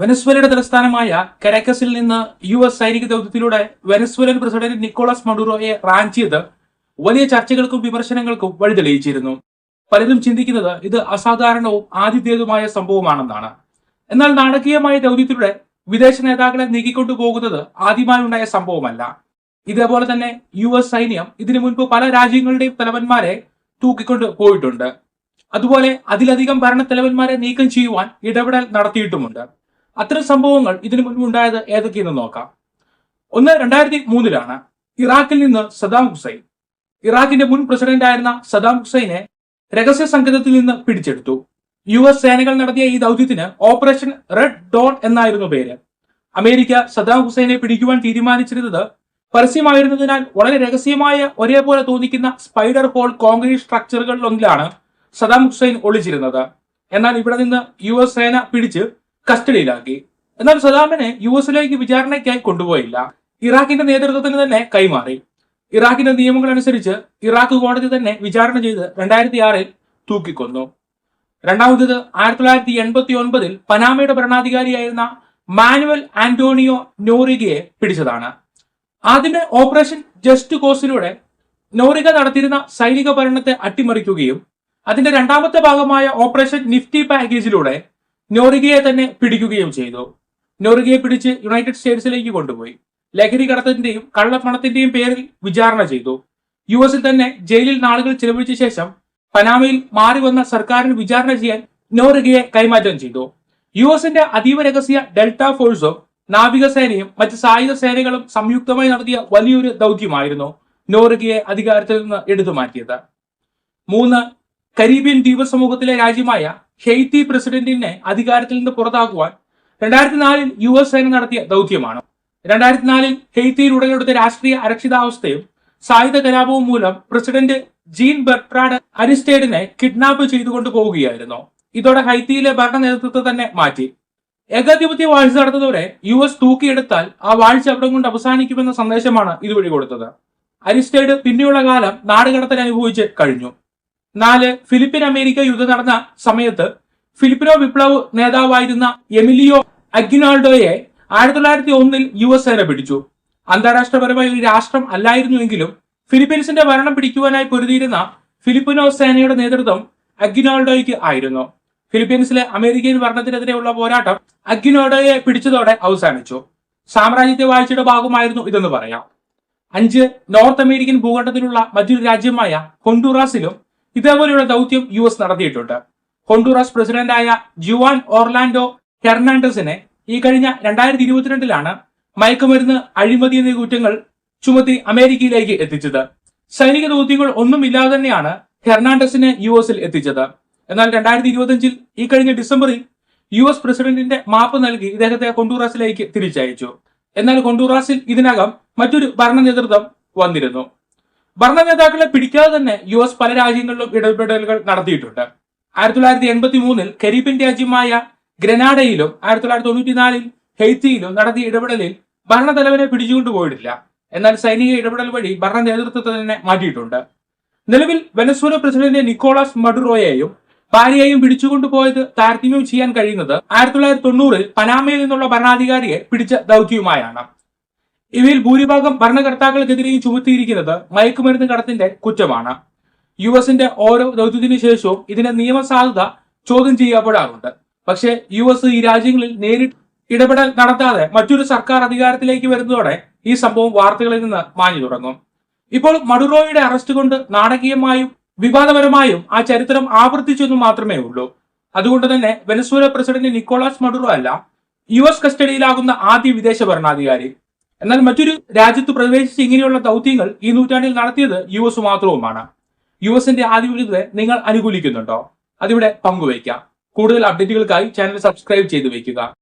വെനസ്വേലയുടെ തലസ്ഥാനമായ കരാക്കസിൽ നിന്ന് U S സൈനിക ദൗത്യത്തിലൂടെ വെനസ്വേലൻ പ്രസിഡന്റ് നിക്കോളാസ് മഡുറോയെ റാഞ്ചിയത് വലിയ ചർച്ചകൾക്കും വിമർശനങ്ങൾക്കും വഴിതെളിയിച്ചിരുന്നു. പലരും ചിന്തിക്കുന്നത് ഇത് അസാധാരണവും ആതിഥേയതുമായ സംഭവമാണെന്നാണ്. എന്നാൽ നാടകീയമായ ദൗത്യത്തിലൂടെ വിദേശ നേതാക്കളെ നീക്കിക്കൊണ്ടു പോകുന്നത് ആദ്യമായുണ്ടായ സംഭവമല്ല. ഇതേപോലെ തന്നെ യു എസ് സൈന്യം ഇതിനു മുൻപ് പല രാജ്യങ്ങളുടെയും തലവന്മാരെ തൂക്കിക്കൊണ്ട് പോയിട്ടുണ്ട്. അതുപോലെ അതിലധികം ഭരണത്തലവന്മാരെ നീക്കം ചെയ്യുവാൻ ഇടപെടൽ നടത്തിയിട്ടുമുണ്ട്. അത്തരം സംഭവങ്ങൾ ഇതിനു മുൻപ് ഉണ്ടായത് ഏതൊക്കെയെന്ന് നോക്കാം. ഒന്ന് രണ്ടായിരത്തി മൂന്നിലാണ് ഇറാഖിൽ നിന്ന് സദാം ഹുസൈൻ. ഇറാഖിന്റെ മുൻ പ്രസിഡന്റ് ആയിരുന്ന സദാം ഹുസൈനെ രഹസ്യ സംഗീതത്തിൽ നിന്ന് പിടിച്ചെടുത്തു. യു എസ് സേനകൾ നടത്തിയ ഈ ദൗത്യത്തിന് ഓപ്പറേഷൻ റെഡ് ഡോൺ എന്നായിരുന്നു പേര്. അമേരിക്ക സദാം ഹുസൈനെ പിടിക്കുവാൻ തീരുമാനിച്ചിരുന്നത് പരസ്യമായിരുന്നതിനാൽ വളരെ രഹസ്യമായ ഒരേപോലെ തോന്നിക്കുന്ന സ്പൈഡർ ഹോൾ കോൺക്രീറ്റ് സ്ട്രക്ചറുകളിലൊന്നിലാണ് സദാം ഹുസൈൻ ഒളിച്ചിരുന്നത്. എന്നാൽ ഇവിടെ നിന്ന് യു എസ് സേന പിടിച്ച് കസ്റ്റഡിയിലാക്കി. എന്നാൽ സദാമിനെ യു എസിലേക്ക് വിചാരണയ്ക്കായി കൊണ്ടുപോയില്ല. ഇറാഖിന്റെ നേതൃത്വത്തിന് തന്നെ കൈമാറി. ഇറാഖിന്റെ നിയമങ്ങൾ അനുസരിച്ച് ഇറാഖ് കോടതി തന്നെ വിചാരണ ചെയ്ത് രണ്ടായിരത്തി ആറിൽ തൂക്കിക്കൊന്നു. രണ്ടാമത്തേത് ആയിരത്തി തൊള്ളായിരത്തി എൺപത്തി ഒൻപതിൽ പനാമയുടെ ഭരണാധികാരിയായിരുന്ന മാനുവൽ ആന്റോണിയോ നോറിഗയെ പിടിച്ചതാണ്. ആദ്യമേ ഓപ്പറേഷൻ ജസ്റ്റ് കോസിലൂടെ നോറിഗ നടത്തിയിരുന്ന സൈനിക ഭരണത്തെ അട്ടിമറിക്കുകയും അതിന്റെ രണ്ടാമത്തെ ഭാഗമായ ഓപ്പറേഷൻ നിഫ്റ്റി പാക്കേജിലൂടെ നോറിഗയെ തന്നെ പിടിക്കുകയും ചെയ്തു. നോറിഗയെ പിടിച്ച് യുണൈറ്റഡ് സ്റ്റേറ്റ്സിലേക്ക് കൊണ്ടുപോയി. ലഹരി കടത്തിന്റെയും കള്ളപ്പണത്തിന്റെയും പേരിൽ വിചാരണ ചെയ്തു. യു എസിൽ തന്നെ ജയിലിൽ നാളുകൾ ചിലവഴിച്ച ശേഷം പനാമയിൽ മാറി വന്ന സർക്കാരിന് വിചാരണ ചെയ്യാൻ നോറിഗയെ കൈമാറ്റം ചെയ്തു. യു എസിന്റെ അതീവ രഹസ്യ ഡെൽറ്റ ഫോഴ്സും നാവികസേനയും മറ്റ് സായുധ സേനകളും സംയുക്തമായി നടത്തിയ വലിയൊരു ദൗത്യമായിരുന്നു നോറിഗയെ അധികാരത്തിൽ നിന്ന് എടുത്തു മാറ്റിയത് മൂന്ന് കരീബിയൻ ദ്വീപ സമൂഹത്തിലെ രാജ്യമായ ഹെയ്ത്തി പ്രസിഡന്റിനെ അധികാരത്തിൽ നിന്ന് പുറത്താക്കുവാൻ രണ്ടായിരത്തി നാലിൽ യു എസ് സേന നടത്തിയ ദൗത്യമാണ്. രണ്ടായിരത്തി നാലിൽ ഹെയ്ത്തിയിൽ ഉടലെടുത്ത രാഷ്ട്രീയ അരക്ഷിതാവസ്ഥയും സായുധ കലാപവും മൂലം പ്രസിഡന്റ് ജീൻ ബെർട്രാഡ് അരിസ്റ്റേഡിനെ കിഡ്നാപ്പ് ചെയ്തുകൊണ്ട് പോവുകയായിരുന്നു. ഇതോടെ ഹൈത്തിയിലെ ഭരണ നേതൃത്വത്തെ തന്നെ മാറ്റി. ഏകാധിപത്യ വാഴ്ച നടത്തുന്നവരെ യു എസ് തൂക്കിയെടുത്താൽ ആ വാഴ്ച അവിടെ കൊണ്ട് അവസാനിക്കുമെന്ന സന്ദേശമാണ് ഇതുവഴി കൊടുത്തത്. അരിസ്റ്റേഡ് പിന്നെയുള്ള കാലം നാടുകടത്തൽ അനുഭവിച്ച് കഴിഞ്ഞു. നാല് ഫിലിപ്പിൻ അമേരിക്ക യുദ്ധം നടന്ന സമയത്ത് ഫിലിപ്പിനോ വിപ്ലവ് നേതാവായിരുന്ന എമിലിയോ അഗ്നാൾഡോയെ ആയിരത്തി തൊള്ളായിരത്തി ഒന്നിൽ യു എസ് സേന പിടിച്ചു. അന്താരാഷ്ട്രപരമായി ഒരു രാഷ്ട്രം അല്ലായിരുന്നുവെങ്കിലും ഫിലിപ്പീൻസിന്റെ ഭരണം പിടിക്കുവാനായി പൊരുതിയിരുന്ന ഫിലിപ്പിനോ സേനയുടെ നേതൃത്വം അഗ്നാൾഡോയ്ക്ക് ആയിരുന്നു. ഫിലിപ്പീൻസിലെ അമേരിക്കൻ ഭരണത്തിനെതിരെയുള്ള പോരാട്ടം അഗ്നാൾഡോയെ പിടിച്ചതോടെ അവസാനിച്ചു. സാമ്രാജ്യത്തെ വാഴ്ചയുടെ ഭാഗമായിരുന്നു ഇതെന്ന് പറയാം. അഞ്ച് നോർത്ത് അമേരിക്കൻ ഭൂഖണ്ഡത്തിലുള്ള മറ്റൊരു രാജ്യമായ ഹൊണ്ടൂറാസിലും ഇതേപോലെയുള്ള ദൗത്യം യു എസ് നടത്തിയിട്ടുണ്ട്. ഹൊണ്ടൂറാസ് പ്രസിഡന്റായ ജുവാൻ ഓർലാൻഡോ ഹെർണാണ്ടസിനെ ഈ കഴിഞ്ഞ രണ്ടായിരത്തി ഇരുപത്തിരണ്ടിലാണ് മയക്കുമരുന്ന് അഴിമതി എന്നീ കുറ്റങ്ങൾ ചുമത്തി അമേരിക്കയിലേക്ക് എത്തിച്ചത്. സൈനിക ദൗത്യങ്ങൾ ഒന്നുമില്ലാതെ തന്നെയാണ് ഹെർണാണ്ടസിനെ യു എസിൽ എത്തിച്ചത്. എന്നാൽ രണ്ടായിരത്തി ഇരുപത്തിയഞ്ചിൽ ഈ കഴിഞ്ഞ ഡിസംബറിൽ യു എസ് പ്രസിഡന്റിന്റെ മാപ്പ് നൽകി ഇദ്ദേഹത്തെ കൊണ്ടൂറാസിലേക്ക് തിരിച്ചയച്ചു. എന്നാൽ കൊണ്ടൂറാസിൽ ഇതിനകം മറ്റൊരു ഭരണ നേതൃത്വം വന്നിരുന്നു. ഭരണ നേതാക്കളെ പിടിക്കാതെ തന്നെ യു എസ് പല രാജ്യങ്ങളിലും ഇടപെടലുകൾ നടത്തിയിട്ടുണ്ട്. ആയിരത്തി തൊള്ളായിരത്തി എൺപത്തി മൂന്നിൽ കരീബിയൻ രാജ്യമായ ഗ്രനാഡയിലും ആയിരത്തി തൊള്ളായിരത്തി തൊണ്ണൂറ്റിനാലിൽ ഹെയ്ത്തിയിലും നടത്തിയ ഇടപെടലിൽ ഭരണതലവനെ പിടിച്ചുകൊണ്ടുപോയിട്ടില്ല എന്നാൽ സൈനിക ഇടപെടൽ വഴി ഭരണ നേതൃത്വത്തെ തന്നെ മാറ്റിയിട്ടുണ്ട്. നിലവിൽ വെനസ്വേല പ്രസിഡന്റ് നിക്കോളാസ് മഡുറോയെയും ഭാര്യയെയും പിടിച്ചുകൊണ്ടുപോയത് താരതമ്യം ചെയ്യാൻ കഴിയുന്നത് ആയിരത്തി തൊള്ളായിരത്തി തൊണ്ണൂറിൽ പനാമയിൽ നിന്നുള്ള ഭരണാധികാരിയെ പിടിച്ച ദൗത്യവുമായാണ്. ഇവയിൽ ഭൂരിഭാഗം ഭരണകർത്താക്കൾക്കെതിരെയും ചുമത്തിയിരിക്കുന്നത് മയക്കുമരുന്ന് കടത്തിന്റെ കുറ്റമാണ്. യു എസിന്റെ ഓരോ ദൗത്യത്തിനു ശേഷവും ഇതിന്റെ നിയമസാധുത ചോദ്യം ചെയ്യപ്പെടാറുണ്ട്. പക്ഷേ യു എസ് ഈ രാജ്യങ്ങളിൽ നേരിട്ട് ഇടപെടൽ നടത്താതെ മറ്റൊരു സർക്കാർ അധികാരത്തിലേക്ക് വരുന്നതോടെ ഈ സംഭവം വാർത്തകളിൽ നിന്ന് മാഞ്ഞു തുടങ്ങും. ഇപ്പോൾ മഡുറോയുടെ അറസ്റ്റ് കൊണ്ട് നാടകീയമായും വിവാദപരമായും ആ ചരിത്രം ആവർത്തിച്ചെന്നു മാത്രമേ ഉള്ളൂ. അതുകൊണ്ട് തന്നെ വെനസ്വേല പ്രസിഡന്റ് നിക്കോളാസ് മഡുറോ അല്ല യു എസ് കസ്റ്റഡിയിലാകുന്ന ആദ്യ വിദേശ ഭരണാധികാരി. എന്നാൽ മറ്റൊരു രാജ്യത്ത് പ്രവേശിച്ച് ഇങ്ങനെയുള്ള ദൗത്യങ്ങൾ ഈ നൂറ്റാണ്ടിൽ നടത്തിയത് യു എസ് മാത്രവുമാണ്. യു എസിന്റെ ആധിപത്യത്തെ നിങ്ങൾ അനുകൂലിക്കുന്നുണ്ടോ? അതിവിടെ പങ്കുവയ്ക്കാം. കൂടുതൽ അപ്ഡേറ്റുകൾക്കായി ചാനൽ സബ്സ്ക്രൈബ് ചെയ്തു വയ്ക്കുക